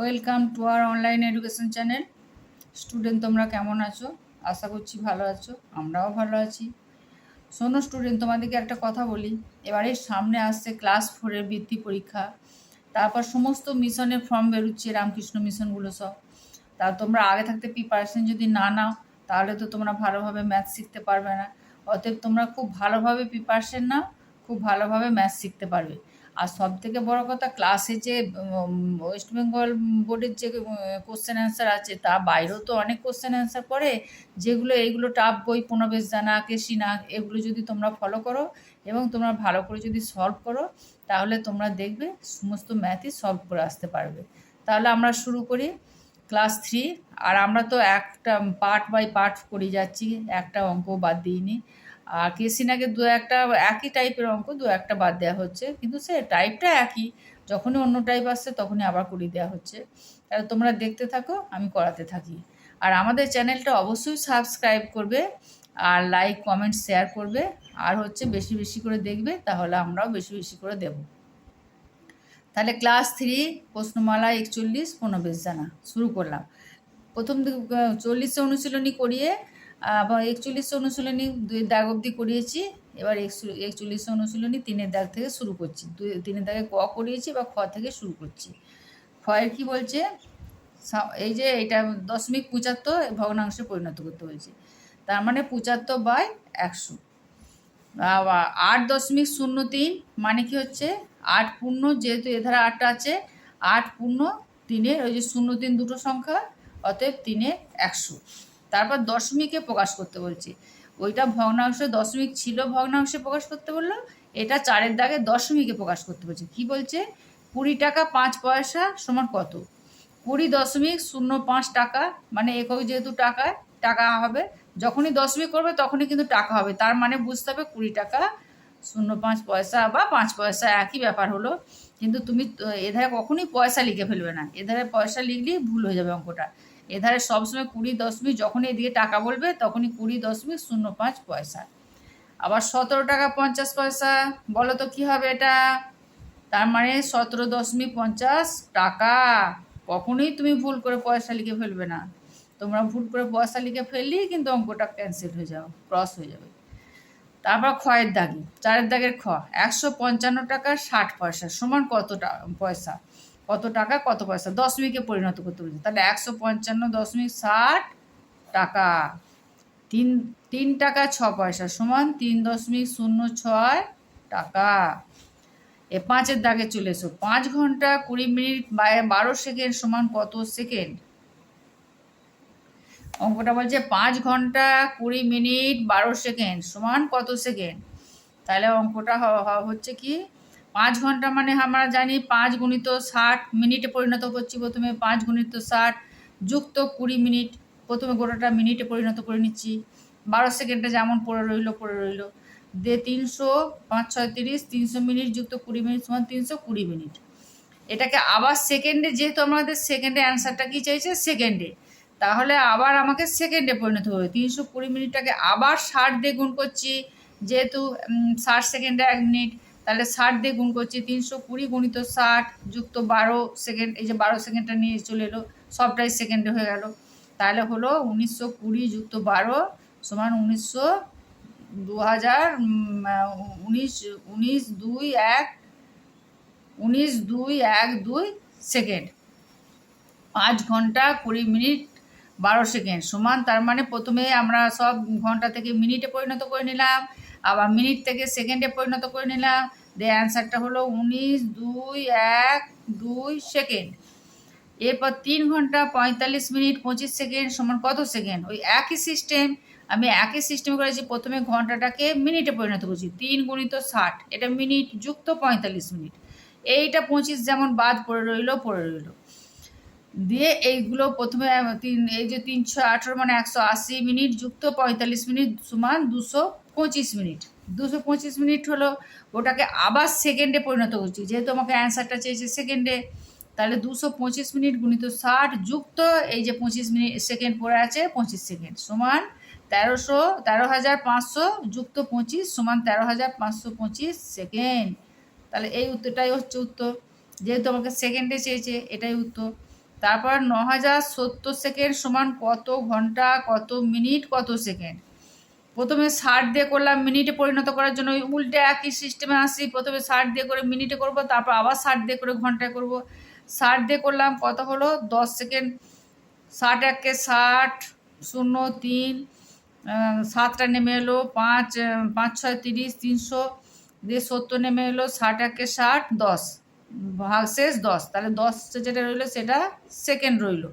Welcome to our online education channel. Student, তোমরা কেমন আছো? আশা করছি ভালো আছো, আমরাও ভালো আছি। শোনো স্টুডেন্ট, তোমাদেরকে একটা কথা বলি। এবারে সামনে আসছে ক্লাস ফোরের বৃত্তি পরীক্ষা। তারপর সমস্ত মিশনের ফর্ম বেরোচ্ছে, রামকৃষ্ণ মিশনগুলো সব। তা তোমরা আগে থাকতে প্রিপারেশন যদি না নাও, তাহলে তো তোমরা ভালোভাবে ম্যাথ শিখতে পারবে না। অতএব তোমরা খুব ভালোভাবে প্রিপারেশন নাও, খুব ভালোভাবে ম্যাথ শিখতে পারবে। আর সব থেকে বড় কথা ক্লাসে যে ওয়েস্ট বেঙ্গল বোর্ডের যে কোশ্চেন অ্যান্সার আছে, তা বাইরেও তো অনেক কোশ্চেন অ্যান্সার করে যেগুলো, এইগুলো টাপ বই, পুনবেশ জানা, কেশি না এগুলো যদি তোমরা ফলো করো এবং তোমরা ভালো করে যদি সলভ করো, তাহলে তোমরা দেখবে সমস্ত ম্যাথই সলভ করে আসতে পারবে। তাহলে আমরা শুরু করি ক্লাস থ্রি আর আমরা তো একটা পার্ট বাই পার্ট করে যাচ্ছি, একটা অঙ্ক বাদ দিইনি। আর কেসিনাকে দু একটা, একই টাইপের অঙ্ক দু একটা বাদ দেওয়া হচ্ছে। কিন্তু সে টাইপটা একই, যখনই অন্য টাইপ আসছে তখনই আবার করিয়ে দেওয়া হচ্ছে। তাহলে তোমরা দেখতে থাকো, আমি করাতে থাকি। আর আমাদের চ্যানেলটা অবশ্যই সাবস্ক্রাইব করবে আর লাইক কমেন্ট শেয়ার করবে। আর হচ্ছে বেশি বেশি করে দেখবে, তাহলে আমরাও বেশি বেশি করে দেব। তাহলে ক্লাস থ্রি প্রশ্নমালা একচল্লিশ, পনেরো জানা। শুরু করলাম। প্রথম চল্লিশে অনুশীলনী করিয়ে আবার একচল্লিশশো অনুশীলনী দুই দাগ অবধি করিয়েছি। এবার একচল্লিশশো অনুশীলনী তিনের দাগ থেকে শুরু করছি। দুই তিনের দাগে ক করিয়েছি বা খ থেকে শুরু করছি। খয়ের কি বলছে? এই যে এটা দশমিক পঁচাত্তর ভগ্নাংশে পরিণত করতে বলছে। তার মানে পঁচাত্তর বাই একশো। আট দশমিক শূন্য তিন মানে কি হচ্ছে? আট পূর্ণ যেহেতু এধারে আটটা আছে, আট পূর্ণ তিনের ওই যে শূন্য তিন দুটো সংখ্যা, অতএব তিনের একশো। তারপর দশমিকে প্রকাশ করতে বলছি। ওইটা ভগ্নাংশ দশমিক ছিল ভগ্নাংশে প্রকাশ করতে বলল, এটা চারের দাগে দশমিকে প্রকাশ করতে বলছে। কি বলছে? কুড়ি টাকা পাঁচ পয়সা সমান কত? কুড়ি দশমিক শূন্য পাঁচ টাকা মানে একক যেহেতু টাকা টাকা হবে, যখনই দশমিক করবে তখনই কিন্তু টাকা হবে। তার মানে বুঝতে হবে কুড়ি টাকা শূন্য পাঁচ পয়সা বা পাঁচ পয়সা একই ব্যাপার হলো। কিন্তু তুমি এধারে কখনই পয়সা লিখে ফেলবে না। এধারে পয়সা লিখলেই ভুল হয়ে যাবে অঙ্কটা। এধারে সবসময় কুড়ি দশমিক যখনই এদিকে টাকা বলবে, তখনই কুড়ি দশমিক শূন্য পাঁচ পয়সা। আবার সতেরো টাকা পঞ্চাশ পয়সা, বলো তো কী হবে এটা? তার মানে সতেরো দশমিক পঞ্চাশ টাকা। কখনোই তুমি ভুল করে পয়সা লিখে ফেলবে না। তোমরা ভুল করে পয়সা লিখে ফেললেই কিন্তু অঙ্কটা ক্যান্সেল হয়ে যাবে ক্রস হয়ে যাবে। তারপর খয়ের দাগি, চারের দাগের খ, একশো পঞ্চান্ন টাকা ষাট পয়সা সমান কত পয়সা? কত টাকা, কত পয়সা? দশমিকে পরিণত করতে বলছে। তাহলে একশো পঞ্চান্ন দশমিক ষাট টাকা। তিন তিন টাকা ছ পয়সা সমান তিন দশমিক শূন্য ছয় টাকা। এ পাঁচের দাগে চলে এসো। পাঁচ ঘণ্টা কুড়ি মিনিট বারো সেকেন্ড সমান কত সেকেন্ড? অঙ্কটা বলছে পাঁচ ঘণ্টা কুড়ি মিনিট বারো সেকেন্ড সমান কত সেকেন্ড? তাহলে অঙ্কটা হচ্ছে কি? পাঁচ ঘণ্টা মানে আমরা জানি পাঁচ গুণিত ষাট মিনিটে পরিণত করছি প্রথমে পাঁচ গুণিত ষাট যুক্ত কুড়ি মিনিট। প্রথমে গোটাটা মিনিটে পরিণত করে নিচ্ছি। বারো সেকেন্ডে যেমন পড়ে রইল পড়ে রইল। দিয়ে তিনশো পাঁচ, ছয়, তিরিশ, তিনশো মিনিট যুক্ত কুড়ি মিনিট সমান তিনশো কুড়ি মিনিট। এটাকে আবার সেকেন্ডে, যেহেতু আমাদের সেকেন্ডে অ্যান্সারটা কী চাইছে? সেকেন্ডে। তাহলে আবার আমাকে সেকেন্ডে পরিণত হবে। তিনশো কুড়ি মিনিটটাকে আবার ষাট দিয়ে গুণ করছি, যেহেতু ষাট সেকেন্ডে এক মিনিট। তাহলে ষাট দিয়ে গুণ করছি, তিনশো কুড়ি গুণিত ষাট যুক্ত বারো সেকেন্ড এই যে বারো সেকেন্ডটা নিয়ে চলে এলো, সবটাই সেকেন্ডে হয়ে গেল। তাহলে হলো উনিশশো কুড়ি যুক্ত বারো সমান উনিশশো দু হাজার উনিশ উনিশ দুই এক, উনিশ দুই এক দুই সেকেন্ড পাঁচ ঘণ্টা কুড়ি মিনিট বারো সেকেন্ড সমান, তার মানে প্রথমে আমরা সব ঘণ্টা থেকে মিনিটে পরিণত করে নিলাম, আবার মিনিট থেকে সেকেন্ডে পরিণত করে নিলাম দে অ্যান্সারটা হলো উনিশ, দুই, এক, দুই সেকেন্ড। এরপর তিন ঘণ্টা পঁয়তাল্লিশ মিনিট, পঁচিশ সেকেন্ড সমান কত সেকেন্ড? ওই একই সিস্টেম আমি একই সিস্টেম করেছি, প্রথমে ঘন্টাটাকে মিনিটে পরিণত করছি, তিন গুণিত ষাট, এটা মিনিট যুক্ত পঁয়তাল্লিশ মিনিট। এইটা পঁচিশ যেমন বাদ পড়ে রইল পড়ে রইল। দিয়ে এইগুলো প্রথমে, তিন, এই যে তিনশো আঠেরো মানে একশো আশি মিনিট যুক্ত পঁয়তাল্লিশ মিনিট সমান দুশো পঁচিশ মিনিট। দুশো পঁচিশ মিনিট হলো, ওটাকে আবার সেকেন্ডে পরিণত করছি। যেহেতু আমাকে অ্যান্সারটা চেয়েছে সেকেন্ডে তাহলে দুশো পঁচিশ মিনিট গুণিত ষাট যুক্ত এই যে পঁচিশ মিনিট সেকেন্ড পড়ে আছে, পঁচিশ সেকেন্ড সমান তেরোশো, তেরো হাজার পাঁচশো যুক্ত পঁচিশ সমান তেরো হাজার পাঁচশো পঁচিশ সেকেন্ড তাহলে এই উত্তরটাই হচ্ছে উত্তর। যেহেতু আমাকে সেকেন্ডে চেয়েছে, এটাই উত্তর। তারপর ন হাজার সত্তর সেকেন্ড সমান কত ঘণ্টা, কত মিনিট, কত সেকেন্ড প্রথমে ষাট দিয়ে করলাম, মিনিটে পরিণত করার জন্য ওই উল্টে একই সিস্টেমে আসি, প্রথমে ষাট দিয়ে করে মিনিটে করব, তারপর আবার ষাট দিয়ে করে ঘন্টায় করব। ষাট দিয়ে করলাম, কত হলো? দশ সেকেন্ড। ষাট একে ষাট, শূন্য, তিন সাতটা নেমে এলো, পাঁচ পাঁচ, ছয়, তিরিশ, তিনশো, দিয়ে সত্তর নেমে এলো, ষাট একে ষাট, দশ। ভাগ শেষ, দশ। তাহলে দশ যেটা রইল, সেটা সেকেন্ড রইল।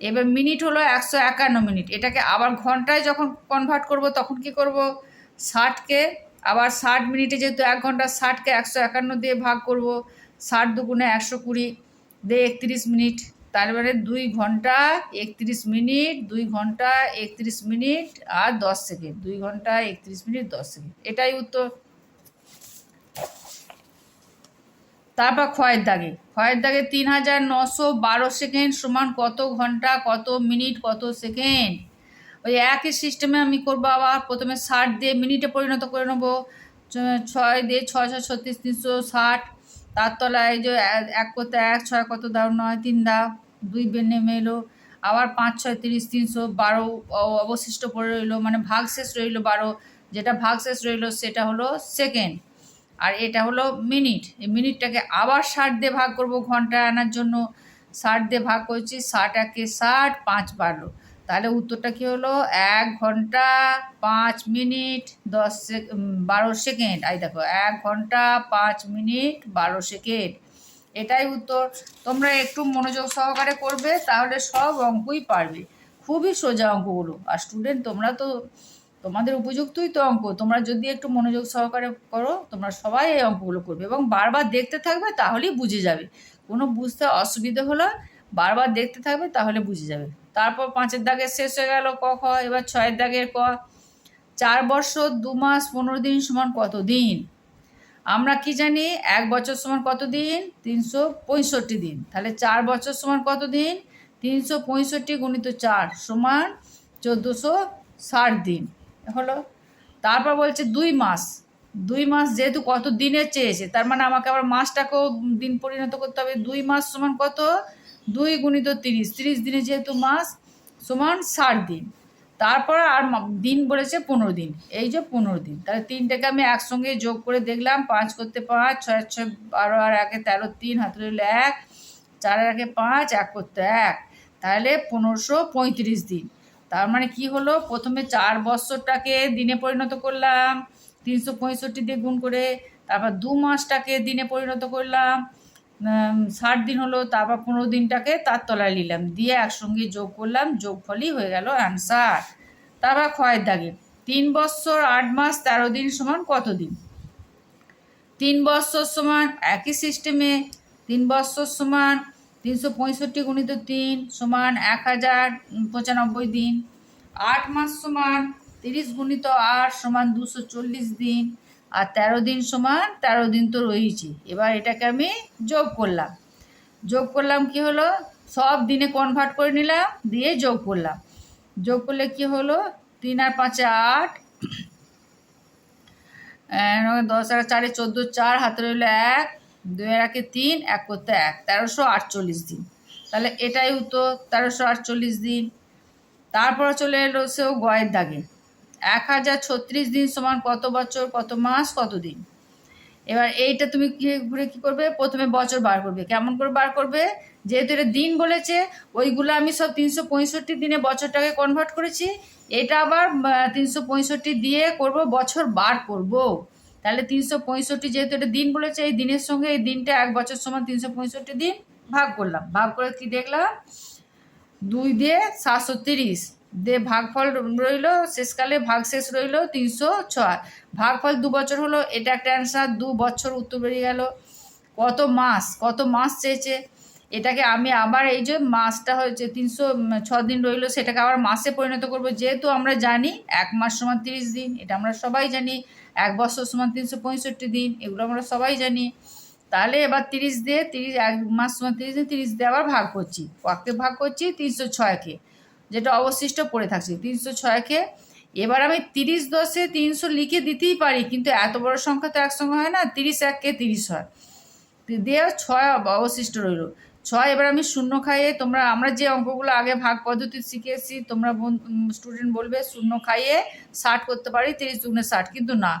এবার মিনিট হলো একশো একান্ন মিনিট। এটাকে আবার ঘন্টায় যখন কনভার্ট করব, তখন কি করব? ষাটকে আবার ষাট মিনিটে যেহেতু এক ঘণ্টা, ষাটকে একশো একান্ন দিয়ে ভাগ করব। ষাট দুগুণে একশো কুড়ি দিয়ে একত্রিশ মিনিট। তার মানে দুই ঘণ্টা একত্রিশ মিনিট, দুই ঘণ্টা একত্রিশ মিনিট আর দশ সেকেন্ড। দুই ঘণ্টা একত্রিশ মিনিট, দশ সেকেন্ড। এটাই উত্তর। তারপর ক্ষয়ের দাগে। ক্ষয়ের দাগে তিন হাজার নশো বারো সেকেন্ড সমান কত ঘণ্টা, কত মিনিট, কত সেকেন্ড? ওই একই সিস্টেমে আমি করব আবার। প্রথমে ষাট দিয়ে মিনিটে পরিণত করে নেব। ছয় দিয়ে ছয় ছয় ছত্রিশ, তিনশো ষাট। তার তলায় যে এক কত এক, ছয় কত দাও? নয়, তিন দাও। দুই বের নেমে এলো। আবার পাঁচ, ছয়, তিরিশ, তিনশো বারো অবশিষ্ট পড়ে রইল। মানে ভাগ শেষ রইল বারো। যেটা ভাগ শেষ রইল সেটা হলো সেকেন্ড। আর এটা হলো মিনিট। এই মিনিটটাকে আবার ষাট দিয়ে ভাগ করব ঘণ্টা আনার জন্য। ষাট দিয়ে ভাগ করছি ষাট একে ষাট, পাঁচ বারো তাহলে উত্তরটা কী হলো? এক ঘণ্টা পাঁচ মিনিট দশ বারো সেকেন্ড। এই দেখো, এক ঘণ্টা পাঁচ মিনিট বারো সেকেন্ড। এটাই উত্তর। তোমরা একটু মনোযোগ সহকারে করবে, তাহলে সব অঙ্কই পারবে। খুবই সোজা অঙ্কগুলো। আর স্টুডেন্ট তোমরা তো তোমাদের উপযুক্তই তো অঙ্ক। তোমরা যদি একটু মনোযোগ সহকারে করো, তোমরা সবাই এই অঙ্কগুলো করবে এবং বারবার দেখতে থাকবে তাহলেই বুঝে যাবে। কোনো বুঝতে অসুবিধে হলো, বারবার দেখতে থাকবে তাহলে বুঝে যাবে। তারপর পাঁচের দাগের শেষ হয়ে গেল ক, খ, এবার ছয়ের দাগের ক। চার বছর, দু মাস, পনেরো দিন সমান কত দিন? আমরা কি জানি, এক বছর সমান কত দিন? তিনশো পঁয়ষট্টি দিন। তাহলে চার বছর সমান কত দিন? তিনশো পঁয়ষট্টি গুণিত চার সমান চোদ্দোশো ষাট দিন। হলো, তারপর বলছে দুই মাস। দুই মাস যেহেতু কত দিনের চেয়েছে, তার মানে আমাকে আবার মাসটাকেও দিন পরিণত করতে হবে। দুই মাস সমান কত? দুই গুণিত তিরিশ। তিরিশ দিনে যেহেতু মাস, সমান ষাট দিন। তারপর আর দিন বলেছে পনেরো দিন। এই যে পনেরো দিন। তাহলে তিনটাকে আমি একসঙ্গে যোগ করে দেখলাম, পাঁচ করতে পাঁচ, ছয় ছয়, বারো, আর একে তেরো, তিন, হাতে রইল এক, চার, একে পাঁচ, এক করতে এক। তাহলে পনেরোশো পঁয়ত্রিশ দিন। তার মানে কি হলো? প্রথমে চার বছরটাকে দিনে পরিণত করলাম, তিনশো পঁয়ষট্টি দিয়ে গুণ করে তারপর দু মাসটাকে দিনে পরিণত করলাম ষাট দিন হলো, তারপর পনেরো দিনটাকে তার তলায় নিলাম, দিয়ে একসঙ্গে যোগ করলাম, যোগফলই হয়ে গেল অ্যান্সার তারপর ক্ষয়ের দাগে, তিন বছর আট মাস তেরো দিন সমান কত দিন? তিন বছর সমান একই সিস্টেমে তিন বছর সমান তিনশো পঁয়ষট্টি গুণিত তিন সমান এক হাজার পঁচানব্বই দিন। আট মাস সমান তিরিশ গুণিত আট সমান দুশো চল্লিশ দিন। আর তেরো দিন সমান তেরো দিন তো রয়েছে এবার এটাকে আমি যোগ করলাম। যোগ করলাম কি হলো? সব দিনে কনভার্ট করে নিলাম, দিয়ে যোগ করলাম। যোগ করলে কি হলো? তিন আর পাঁচে আট দশ আর চারে চোদ্দ, চার হাতে রইল এক দুই একে তিন, এক করতে এক। তেরোশো আটচল্লিশ দিন। তাহলে এটাই উত্তর, তেরোশো আটচল্লিশ দিন। তারপরে চলে এলো সেও গয়ের দাগে। এক হাজার ছত্রিশ দিন সমান কত বছর, কত মাস, কত দিন? এবার এইটা তুমি কি ঘুরে কি করবে? প্রথমে বছর বার করবে। কেমন করে বার করবে? যেহেতু এটা দিন বলেছে, ওইগুলো আমি সব তিনশো পঁয়ষট্টি দিনে বছরটাকে কনভার্ট করেছি। এটা আবার তিনশো পঁয়ষট্টি দিয়ে করব, বছর বার করব। তাহলে তিনশো পঁয়ষট্টি যেহেতু এটা দিন বলেছে, এই দিনের সঙ্গে এই দিনটা এক বছর সমান তিনশো পঁয়ষট্টি দিন ভাগ করলাম। ভাগ করে কি দেখলাম? দুই দিয়ে সাতশো তিরিশ। দিয়ে ভাগফল রইল, শেষকালে ভাগ শেষ রইল তিনশো ছয়। ভাগফল দু বছর হলো, এটা একটা অ্যান্সার দু বছর উত্তর বেরিয়ে গেল। কত মাস? কত মাস চেয়েছে? এটাকে আমি আবার এই যে মাসটা হয়েছে, তিনশো ছ দিন রইল, সেটাকে আবার মাসে পরিণত করব। যেহেতু আমরা জানি এক মাস সমান তিরিশ দিন, এটা আমরা সবাই জানি। এক বছর সমান তিনশো পঁয়ষট্টি দিন, এগুলো আমরা সবাই জানি। তাহলে এবার তিরিশ দিয়ে তিরিশ, এক মাস সমান তিরিশ দিন তিরিশ দিয়ে আবার ভাগ করছি। কয়েককে ভাগ করছি, তিনশো ছয়কে, যেটা অবশিষ্ট পড়ে থাকছে, তিনশো ছয়কে। এবার আমি তিরিশ দশে তিনশো লিখে দিতেই পারি, কিন্তু এত বড় সংখ্যা তো একসঙ্গে হয় না, তিরিশ এককে তিরিশ হয়। দিয়ে ছয় অবশিষ্ট রইল। ছয়, এবার আমি শূন্য খাইয়ে তোমরা, আমরা যে অঙ্কগুলো আগে ভাগ পদ্ধতি শিখে এসেছি তোমরা স্টুডেন্ট বলবে শূন্য খাইয়ে ষাট করতে পারি, তিরিশ দুগুণে ষাট, কিন্তু না।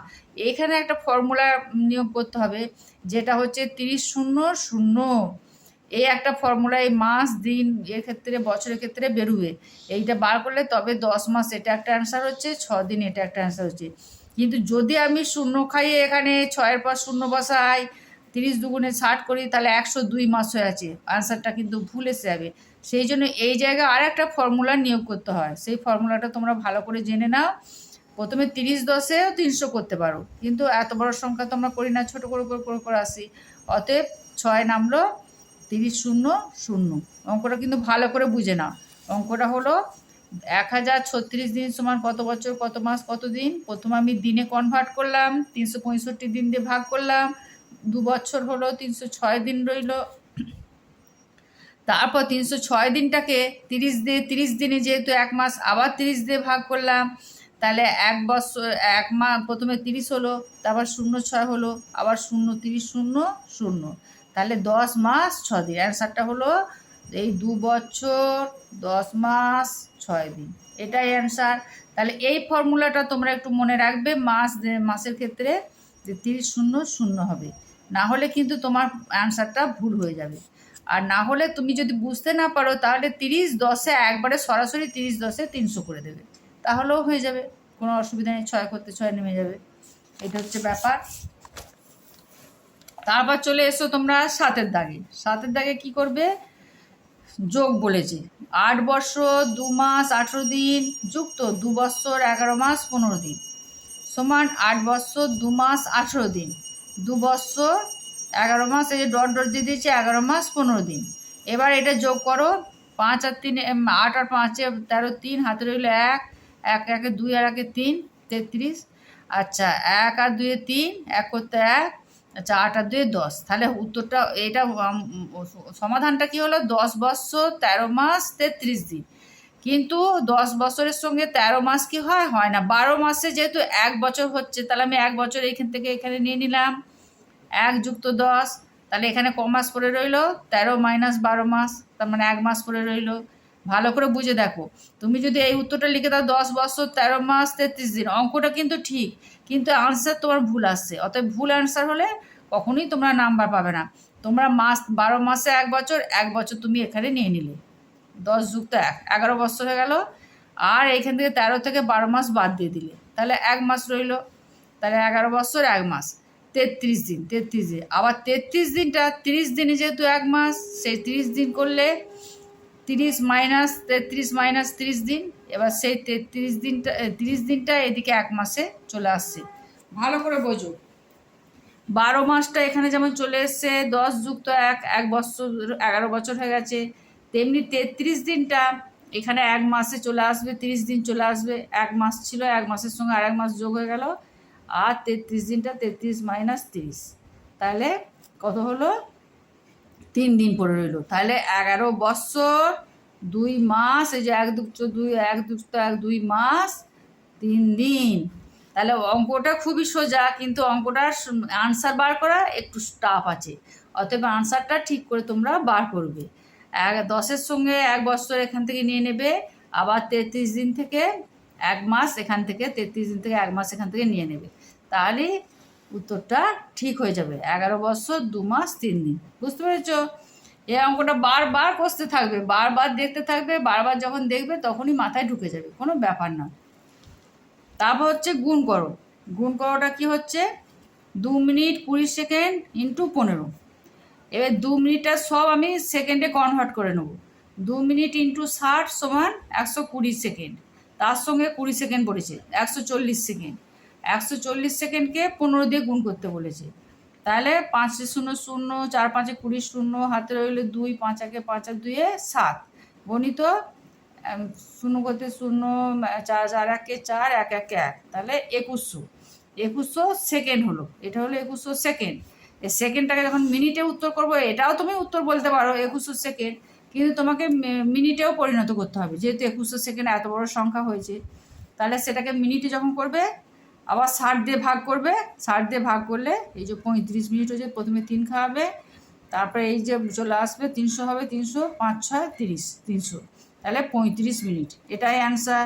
এখানে একটা ফর্মুলা নিয়োগ করতে হবে, যেটা হচ্ছে তিরিশ শূন্য শূন্য। এই একটা ফর্মুলা এই মাস, দিন, এর ক্ষেত্রে, বছরের ক্ষেত্রে বেরোবে। এইটা বার করলে তবে দশ মাস, এটা একটা অ্যান্সার হচ্ছে, ছ দিন এটা একটা অ্যান্সার হচ্ছে। কিন্তু যদি আমি শূন্য খাইয়ে এখানে ছয়ের পর শূন্য বসাই তিরিশ দুগুণে ষাট করি, তাহলে একশো দুই মাস হয়ে আছে। আনসারটা কিন্তু ভুল এসে যাবে। সেই জন্য এই জায়গায় আর একটা ফর্মুলা নিয়োগ করতে হয়। সেই ফর্মুলাটা তোমরা ভালো করে জেনে নাও। প্রথমে তিরিশ দশেও তিনশো করতে পারো। কিন্তু এত বড় সংখ্যা তো আমরা করি না, ছোটো করে করে করে করে আসি। অতএব ছয় নামলো, তিরিশ শূন্য শূন্য। অঙ্কটা কিন্তু ভালো করে বুঝে নাও। অঙ্কটা হলো এক হাজার ছত্রিশ দিন সমান কত বছর, কত মাস, কত দিন? প্রথমে আমি দিনে কনভার্ট করলাম, তিনশো পঁয়ষট্টি দিন দিয়ে ভাগ করলাম। দু বছর হলো, তিনশো ছয় দিন রইল। তারপর তিনশো ছয় দিনটাকে তিরিশ দিয়ে তিরিশ দিনে যেহেতু এক মাস আবার তিরিশ দিয়ে ভাগ করলাম, তাহলে এক বছর, এক মাস প্রথমে তিরিশ হলো, তারপর শূন্য ছয় হলো, আবার শূন্য, তিরিশ শূন্য শূন্য। তাহলে দশ মাস ছ দিন। অ্যান্সারটা হলো এই দু বছর, দশ মাস, ছয় দিন। এটাই অ্যান্সার। তাহলে এই ফর্মুলাটা তোমরা একটু মনে রাখবে, মাস মাসের ক্ষেত্রে। তিরিশ শূন্য শূন্য হবে। না হলে কিন্তু তোমার অ্যান্সারটা ভুল হয়ে যাবে। আর না হলে তুমি যদি বুঝতে না পারো, তাহলে তিরিশ দশে একবারে সরাসরি তিরিশ দশে তিনশো করে দেবে। তাহলেও হয়ে যাবে, কোনো অসুবিধা নেই, ছয় করতে ছয় নেমে যাবে। এটা হচ্ছে ব্যাপার। তারপর চলে এসো তোমরা সাতের দাগে। সাতের দাগে কি করবে? যোগ বলেছে। আট বছর দু মাস, আঠেরো দিন, যুক্ত। দু বছর এগারো মাস, পনেরো দিন। সমান আট বছর দু মাস, আঠেরো দিন। দু বছর এগারো মাস, এই যে ডট ডট দিয়ে দিয়েছে, এগারো মাস, পনেরো দিন। এবার এটা যোগ করো, পাঁচ আর তিন আট আর পাঁচে তেরো তিন, হাতে রইল এক এক, একে দুই আর একে তিন, তেত্রিশ। আচ্ছা এক আর দুয়ে তিন, এক করতে এক আচ্ছা আট আর দুয়ে দশ। তাহলে উত্তরটা, এটা সমাধানটা কি হলো? দশ বছর তেরো মাস, তেত্রিশ দিন। কিন্তু দশ বছরের সঙ্গে তেরো মাস কি হয়? হয় না। বারো মাসে যেহেতু এক বছর হচ্ছে, তাহলে আমি এক বছর এইখান থেকে এখানে নিয়ে নিলাম। এক যুক্ত দশ, তাহলে এখানে ক মাস পরে রইল? তেরো মাইনাস বারো মাস, তার মানে এক মাস পরে রইল। ভালো করে বুঝে দেখো। তুমি যদি এই উত্তরটা লিখে দাও, দশ বছর, তেরো মাস, তেত্রিশ দিন, অঙ্কটা কিন্তু ঠিক। কিন্তু আনসার তোমার ভুল আসছে। অতএব ভুল আনসার হলে কখনোই তোমরা নাম্বার পাবে না। তোমরা মাস, বারো মাসে এক বছর এক বছর তুমি এখানে নিয়ে নিলে। দশ যুক্ত এক, এগারো বছর হয়ে গেল, আর এইখান থেকে তেরো থেকে বারো মাস বাদ দিয়ে দিলে। তাহলে এক মাস রইল, তাহলে এগারো বছর, এক মাস, তেত্রিশ দিন তেত্রিশ দিন। আবার তেত্রিশ দিনটা, তিরিশ দিনে যেহেতু এক মাস, সেই তিরিশ দিন করলে তিরিশ মাইনাস তেত্রিশ মাইনাস তিরিশ দিন, এবার সেই তেত্রিশ দিনটা তিরিশ দিনটা এদিকে এক মাসে চলে আসছে। ভালো করে বোঝো। বারো মাসটা এখানে যেমন চলে এসছে, দশ যুক্ত এক এক বছর, এগারো বছর হয়ে গেছে তেমনি তেত্রিশ দিনটা এখানে এক মাসে চলে আসবে, তিরিশ দিন চলে আসবে। এক মাস ছিল, এক মাসের সঙ্গে আর এক মাস যোগ হয়ে গেল। আর তেত্রিশ দিনটা তেত্রিশ মাইনাস তিরিশ। তাহলে কত হলো? তিন দিন পরে রইল। তাহলে এগারো বছর দুই মাস, এই যে এক দুক্ত দুই, এক দুক্ত এক দুই মাস, তিন দিন। তাহলে অঙ্কটা খুবই সোজা, কিন্তু অঙ্কটার আনসার বার করা একটু টাফ আছে। অতএব আনসারটা ঠিক করে তোমরা বার করবে। এক দশের সঙ্গে এক বছর এখান থেকে নিয়ে নেবে, আবার তেত্রিশ দিন থেকে এক মাস এখান থেকে, তেত্রিশ দিন থেকে এক মাস এখান থেকে নিয়ে নেবে। তাহলে উত্তরটা ঠিক হয়ে যাবে, এগারো বছর, দু মাস, তিন দিন। বুঝতে পেরেছ? এই অঙ্কটা বারবার কষতে থাকবে, বারবার দেখতে থাকবে, বারবার যখন দেখবে তখনই মাথায় ঢুকে যাবে, কোনো ব্যাপার না। তারপর হচ্ছে গুণ করো। গুণ করোটা কি হচ্ছে? দু মিনিট কুড়ি সেকেন্ড ইন্টু পনেরো। এবার দু মিনিটটা সব আমি সেকেন্ডে কনভার্ট করে নেব। দু মিনিট ইন্টু ষাট সমান একশো কুড়ি সেকেন্ড তার সঙ্গে কুড়ি সেকেন্ড পড়েছে, একশো চল্লিশ সেকেন্ড একশো চল্লিশ সেকেন্ডকে পনেরো দিয়ে গুণ করতে বলেছে। তাহলে পাঁচে শূন্য শূন্য, চার পাঁচে কুড়ি শূন্য, হাতে রইলে দুই, পাঁচ একে পাঁচ আর দুইয়ে সাত। গণিত শূন্য করতে শূন্য, চার চার একে চার, এক এক এক। তাহলে একুশশো। একুশশো সেকেন্ড হলো। এটা হলো একুশশো সেকেন্ড সেকেন্ডটাকে যখন মিনিটে উত্তর করব, এটাও তুমি উত্তর বলতে পারো একুশশো সেকেন্ড কিন্তু তোমাকে মিনিটেও পরিণত করতে হবে। যেহেতু একুশশো সেকেন্ড এত বড় সংখ্যা হয়েছে, তাহলে সেটাকে মিনিটে যখন করবে, আবার ষাট দিয়ে ভাগ করবে, ষাট দিয়ে ভাগ করলে এই যে পঁয়ত্রিশ মিনিট হয়েছে, প্রথমে তিন খাওয়াবে, তারপরে এই যে চলে আসবে তিনশো হবে তিনশো, পাঁচ, ছয়, তিরিশ, তিনশো। তাহলে পঁয়ত্রিশ মিনিট এটাই অ্যান্সার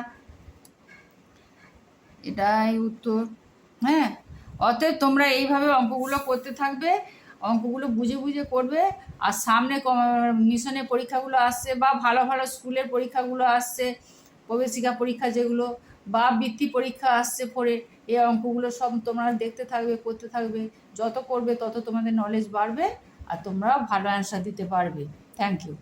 এটাই উত্তর। হ্যাঁ? অতএব তোমরা এইভাবে অঙ্কগুলো করতে থাকবে, অঙ্কগুলো বুঝে বুঝে করবে, আর সামনে মিশনের পরীক্ষাগুলো আসছে বা ভালো ভালো স্কুলের পরীক্ষাগুলো আসছে, প্রবেশিকা পরীক্ষা যেগুলো বা বৃত্তি পরীক্ষা আসছে পরে, এই অঙ্কগুলো সব তোমরা দেখতে থাকবে, করতে থাকবে, যত করবে তত তোমাদের নলেজ বাড়বে আর তোমরা ভালো অ্যান্সার দিতে পারবে। Thank you